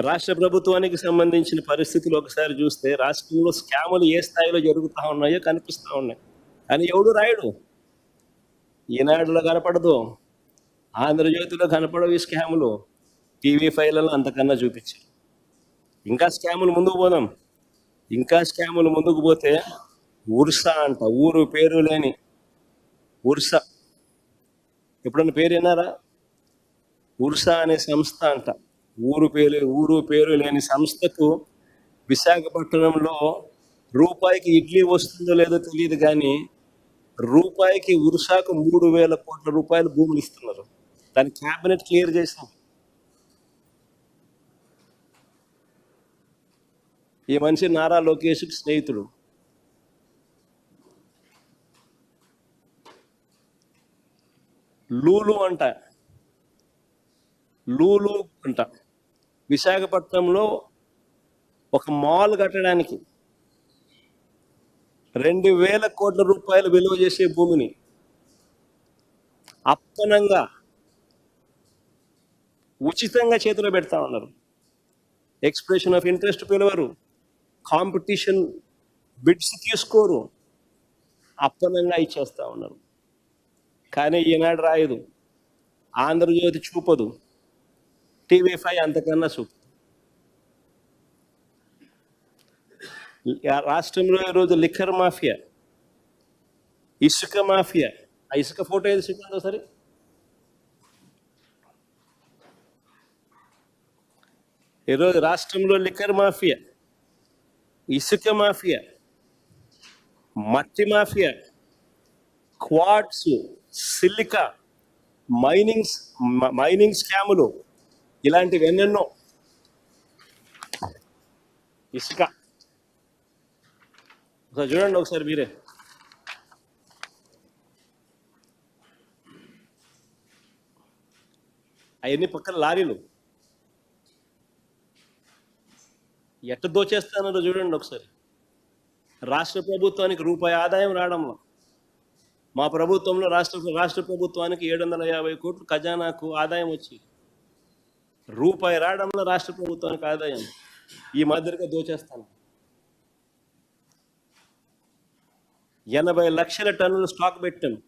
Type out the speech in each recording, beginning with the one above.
రాష్ట్ర ప్రభుత్వానికి సంబంధించిన పరిస్థితులు ఒకసారి చూస్తే రాష్ట్రంలో స్కాములు ఏ స్థాయిలో జరుగుతూ ఉన్నాయో కనిపిస్తూ ఉన్నాయి. కానీ ఎవడు రాయడు? ఈనాడులో కనపడదు. ఆంధ్రజ్యోతిలో కనపడవు ఈ స్కాములు. టీవీ ఫైళ్ళలో అంతకన్నా చూపించారు. ఇంకా స్కాములు ముందుకు పోదాం. ఇంకా స్కాములు ముందుకు పోతే ఉర్సా అంట. ఊరు పేరు లేని ఉర్సా. ఎప్పుడన్నా పేరు విన్నారా? ఉర్సా అనే సంస్థ అంట. ఊరు పేరు ఊరు పేరు లేని సంస్థకు విశాఖపట్నంలో రూపాయికి ఇడ్లీ వస్తుందో లేదో తెలియదు కానీ రూపాయికి ఉరుషాకు మూడు వేల కోట్ల రూపాయలు భూములు ఇస్తున్నారు. దాని క్యాబినెట్ క్లియర్ చేసాం ఈ మనిషి నారా లోకేష్కి స్నేహితుడు. లూలు అంట. లూలు అంట. విశాఖపట్నంలో ఒక మాల్ కట్టడానికి రెండు వేల కోట్ల రూపాయలు విలువ చేసే భూమిని అప్పనంగా ఉచితంగా చేతిలో పెడతా ఉన్నారు. ఎక్స్ప్రెషన్ ఆఫ్ ఇంట్రెస్ట్ పిలవరు. కాంపిటీషన్ బిడ్స్ తీసుకోరు. అప్పనంగా ఇచ్చేస్తా ఉన్నారు. కానీ ఈనాడు రాయదు. ఆంధ్రజ్యోతి చూపదు. టీవీ ఫైవ్ అంతకన్నా చూపు రాష్ట్రంలో ఈరోజు లిక్కర్ మాఫియా ఇసుక మాఫియా. ఆ ఇసుక ఫోటో ఏది సిగ్గుందో సరే? ఈరోజు రాష్ట్రంలో లిక్కర్ మాఫియా ఇసుక మాఫియా మట్టి mafia quartz silica minings mining స్కాములు ఇలాంటివి ఎన్నెన్నో. ఇసుక. ఒకసారి చూడండి ఒకసారి మీరే. అవన్నీ పక్కన లారీలు. ఎట్ట దోచేస్తానో చూడండి ఒకసారి. రాష్ట్ర ప్రభుత్వానికి రూపాయి ఆదాయం రావడంలో. మా ప్రభుత్వంలో రాష్ట్ర రాష్ట్ర ప్రభుత్వానికి ఏడు వందల యాభై కోట్లు ఖజానాకు ఆదాయం వచ్చి రూపాయి రావడంలో రాష్ట్ర ప్రభుత్వానికి ఆదాయం ఈ మాదిరిగా దోచేస్తాను. ఎనభై లక్షల టన్నులు స్టాక్ పెట్టాం.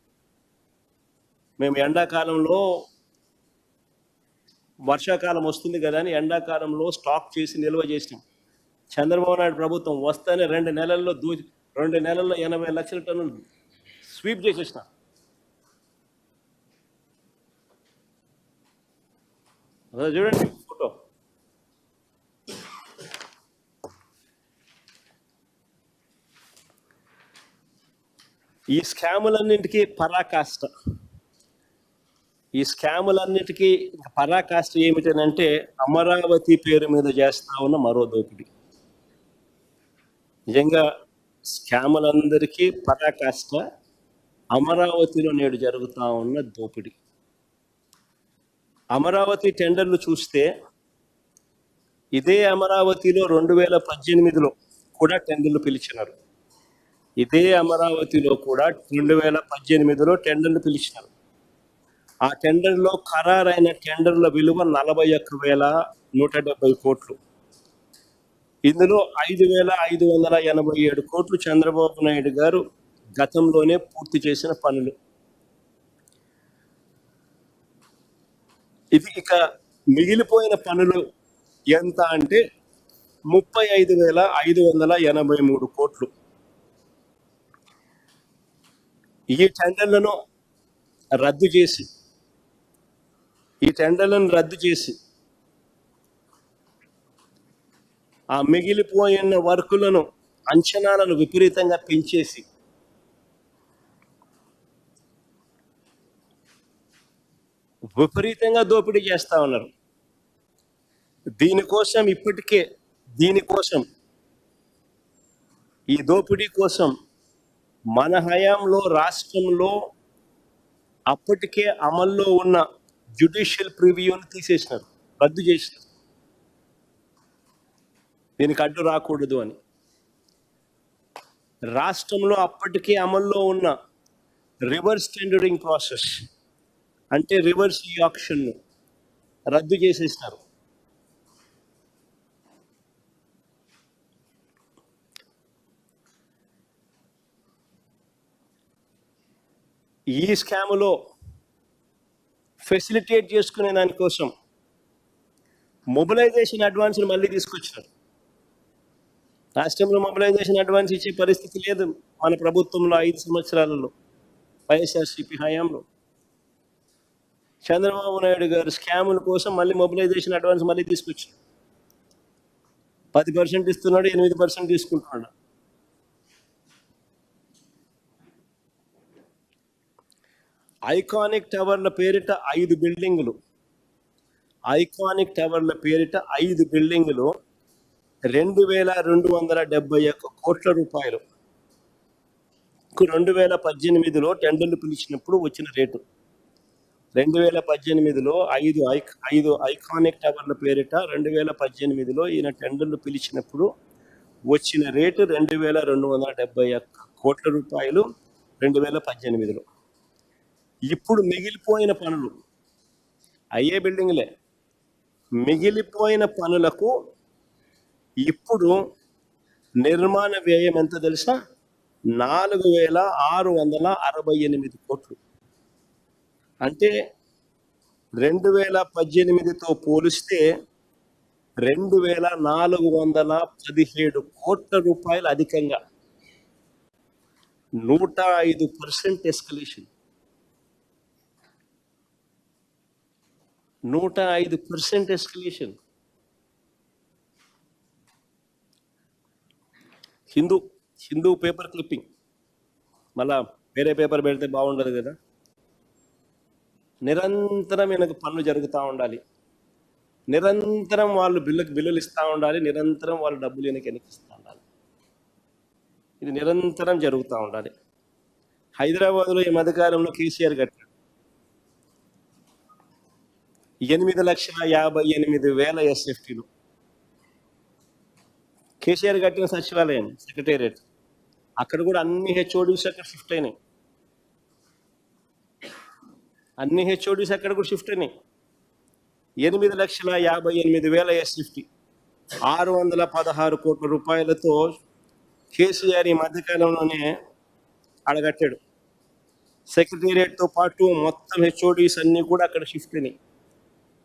మేము ఎండాకాలంలో వర్షాకాలం వస్తుంది కదా అని ఎండాకాలంలో స్టాక్ చేసి నిల్వ చేసినాం. చంద్రబాబు నాయుడు ప్రభుత్వం వస్తేనే రెండు నెలల్లో దూ రెండు నెలల్లో ఎనభై లక్షల టన్నులు స్వీప్ చేసేసిన. చూడండి ఫోటో. ఈ స్కాములన్నింటికి పరాకాష్ట. ఈ స్కాములన్నిటికీ పరాకాష్ట ఏమిటనంటే అమరావతి పేరు మీద చేస్తా ఉన్న మరో దోపిడి. నిజంగా స్కాములందరికీ పరాకాష్ట అమరావతిలో నేడు జరుగుతూ ఉన్న దోపిడీ. అమరావతి టెండర్లు చూస్తే ఇదే అమరావతిలో రెండు వేల పద్దెనిమిదిలో కూడా టెండర్లు పిలిచినారు. ఇదే అమరావతిలో కూడా రెండు వేల పద్దెనిమిదిలో టెండర్లు పిలిచినారు. ఆ టెండర్లో ఖరారైన టెండర్ల విలువ నలభై ఒక్క వేల నూట డెబ్బై కోట్లు. ఇందులో ఐదు వేల ఐదు వందల ఎనభై ఏడు కోట్లు చంద్రబాబు నాయుడు గారు గతంలోనే పూర్తి చేసిన పనులు. ఇది ఇక మిగిలిపోయిన పనులు ఎంత అంటే ముప్పై ఐదు వేల ఐదు వందల ఎనభై మూడు కోట్లు. ఈ టెండర్లను రద్దు చేసి ఈ టెండర్లను రద్దు చేసి ఆ మిగిలిపోయిన వర్కులను అంచనాలను విపరీతంగా పెంచేసి విపరీతంగా దోపిడీ చేస్తా ఉన్నారు. దీనికోసం ఇప్పటికే దీనికోసం ఈ దోపిడీ కోసం మన హయాంలో రాష్ట్రంలో అప్పటికే అమల్లో ఉన్న జ్యుడిషియల్ ప్రివ్యూని తీసేసినారు రద్దు చేసినారు. దీనికి అడ్డు రాకూడదు అని. రాష్ట్రంలో అప్పటికే అమల్లో ఉన్న రివర్స్ టెండరింగ్ ప్రాసెస్ అంటే రివర్స్ ఈ ఆప్షన్ను రద్దు చేసేస్తారు. ఈ స్కాములో ఫెసిలిటేట్ చేసుకునే దానికోసం మొబిలైజేషన్ అడ్వాన్స్ని మళ్ళీ తీసుకొచ్చారు రాష్ట్రంలో మొబిలైజేషన్ అడ్వాన్స్ ఇచ్చే పరిస్థితి లేదు మన ప్రభుత్వంలో ఐదు సంవత్సరాలలో వైఎస్ఆర్సీపీ హయాంలో. చంద్రబాబు నాయుడు గారు స్కాముల కోసం మళ్ళీ మొబిలైజేషన్ అడ్వాన్స్ మళ్ళీ తీసుకొచ్చారు. పది పర్సెంట్ ఇస్తున్నాడు ఎనిమిది పర్సెంట్ తీసుకుంటున్నాడు. ఐకానిక్ టవర్ల పేరిట ఐదు బిల్డింగులు. ఐకానిక్ టవర్ల పేరిట ఐదు బిల్డింగులు రెండు వేల రెండు వందల డెబ్బై ఒక్క కోట్ల రూపాయలు. రెండు వేల పద్దెనిమిదిలో టెండర్లు పిలిచినప్పుడు వచ్చిన రేటు. రెండు వేల పద్దెనిమిదిలో ఐదు ఐక్ ఐదు ఐకానిక్ టవర్ల పేరిట రెండు వేల పద్దెనిమిదిలో ఈయన టెండర్లు పిలిచినప్పుడు వచ్చిన రేటు రెండు వేల రెండు వందల డెబ్బై ఒక్క కోట్ల రూపాయలు రెండు వేల పద్దెనిమిదిలో. ఇప్పుడు మిగిలిపోయిన పనులు అయ్యే బిల్డింగ్లే. మిగిలిపోయిన పనులకు ఇప్పుడు నిర్మాణ వ్యయం ఎంత తెలుసా? నాలుగు వేల ఆరు వందల అరవై ఎనిమిది కోట్లు. అంటే రెండు వేల పద్దెనిమిదితో పోలిస్తే రెండు వేల నాలుగు వందల పదిహేడు కోట్ల రూపాయలు అధికంగా. నూట ఐదు పర్సెంట్ ఎస్కలేషన్. నూట ఐదు percent escalation. Hindu Hindu paper clipping. మళ్ళా వేరే పేపర్ పెడితే బాగుండదు కదా? నిరంతరం ఈయనకు పనులు జరుగుతూ ఉండాలి. నిరంతరం వాళ్ళు బిల్లుకు బిల్లులు ఇస్తూ ఉండాలి. నిరంతరం వాళ్ళు డబ్బులు ఈయనకి వెనకిస్తూ ఉండాలి. ఇది నిరంతరం జరుగుతూ ఉండాలి. హైదరాబాద్లో ఈ మధ్యకాలంలో కేసీఆర్ కట్టాడు. ఎనిమిది లక్షల యాభై ఎనిమిది వేల ఎస్ఎఫ్టీలు. కేసీఆర్ కట్టిన సచివాలయం సెక్రటేరియట్. అక్కడ కూడా అన్ని హెచ్ఓడీస్ అక్కడ షిఫ్ట్ అయినాయి. అన్ని హెచ్ఓడీస్ అక్కడ కూడా షిఫ్ట్ అయినాయి. ఎనిమిది లక్షల యాభై ఎనిమిది వేల ఎస్ఎఫ్టీ ఆరు వందల పదహారు కోట్ల రూపాయలతో కేసీఆర్ ఈ మధ్యకాలంలోనే అడగట్టాడు. సెక్రటేరియట్తో పాటు మొత్తం హెచ్ఓడిస్ అన్నీ కూడా అక్కడ షిఫ్ట్ అయినాయి.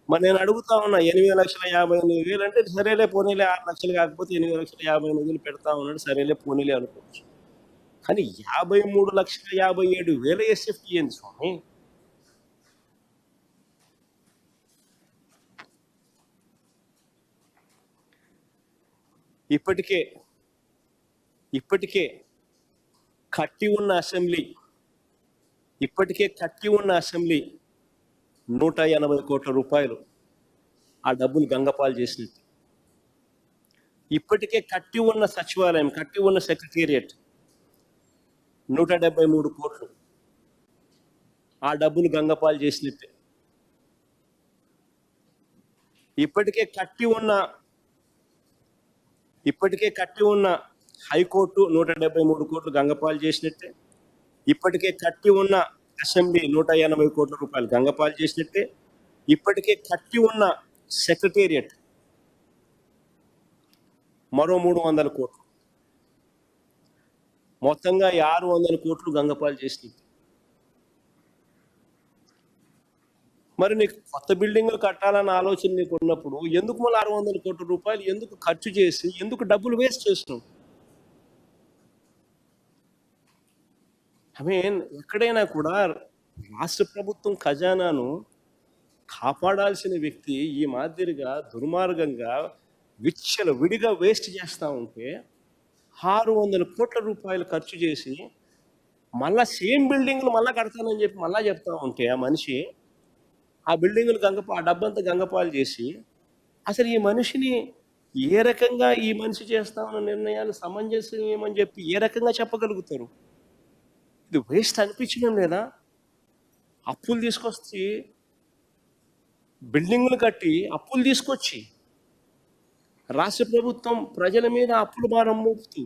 మరి నేను అడుగుతా ఉన్నా ఎనిమిది లక్షల యాభై ఎనిమిది వేలు అంటే సరేలే పోనీలే ఆరు లక్షలు కాకపోతే ఎనిమిది లక్షల యాభై ఎనిమిది వేలు పెడతా ఉన్నాడు సరేలే పోనీలే అనుకోవచ్చు. కానీ యాభై మూడు లక్షల యాభై ఏడు వేల ఎస్ఎఫ్టీ ఏంది స్వామి? ఇప్పటికే ఇప్పటికే కట్టి ఉన్న అసెంబ్లీ ఇప్పటికే కట్టి ఉన్న అసెంబ్లీ నూట ఎనభై కోట్ల రూపాయలు ఆ డబ్బులు గంగపాలు చేసినట్టు ఇప్పటికే కట్టి ఉన్న సచివాలయం కట్టి ఉన్న సెక్రటేరియట్ నూట డెబ్బై మూడు కోట్లు ఆ డబ్బులు గంగపాలు చేసినట్టే ఇప్పటికే కట్టి ఉన్న ఇప్పటికే కట్టి ఉన్న హైకోర్టు నూట డెబ్బై మూడు కోట్లు గంగపాలు చేసినట్టే. ఇప్పటికే కట్టి ఉన్న అసెంబ్లీ నూట ఎనభై కోట్ల రూపాయలు గంగపాలు చేసినట్టే. ఇప్పటికే కట్టి ఉన్న సెక్రటేరియట్ మరో మూడు వందల కోట్లు. మొత్తంగా ఆరు వందల కోట్లు గంగపాలు చేసినట్టు. మరి నీకు కొత్త బిల్డింగ్లు కట్టాలన్న ఆలోచన నీకు ఉన్నప్పుడు ఎందుకు మళ్ళీ ఆరు వందల కోట్ల రూపాయలు ఎందుకు ఖర్చు చేసి ఎందుకు డబ్బులు వేస్ట్ చేస్తున్నావు? ఐ మీన్ ఎక్కడైనా కూడా రాష్ట్ర ప్రభుత్వం ఖజానాను కాపాడాల్సిన వ్యక్తి ఈ మాదిరిగా దుర్మార్గంగా విచ్చల విడిగా వేస్ట్ చేస్తూ ఉంటే ఆరు వందల కోట్ల రూపాయలు ఖర్చు చేసి మళ్ళా సేమ్ బిల్డింగ్లు మళ్ళా కడతానని చెప్పి మళ్ళా చెప్తా ఉంటే ఆ మనిషి ఆ బిల్డింగులు గంగపా ఆ డబ్బంతా గంగపాలు చేసి అసలు ఈ మనిషిని ఏ రకంగా ఈ మనిషి చేస్తామన్న నిర్ణయాలు సమంజసమని చెప్పి ఏ రకంగా చెప్పగలుగుతారు? ఇది వేస్ట్ అనిపించడం లేదా? అప్పులు తీసుకొచ్చి బిల్డింగులు కట్టి అప్పులు తీసుకొచ్చి రాష్ట్ర ప్రభుత్వం ప్రజల మీద అప్పుల భారం మోపుతూ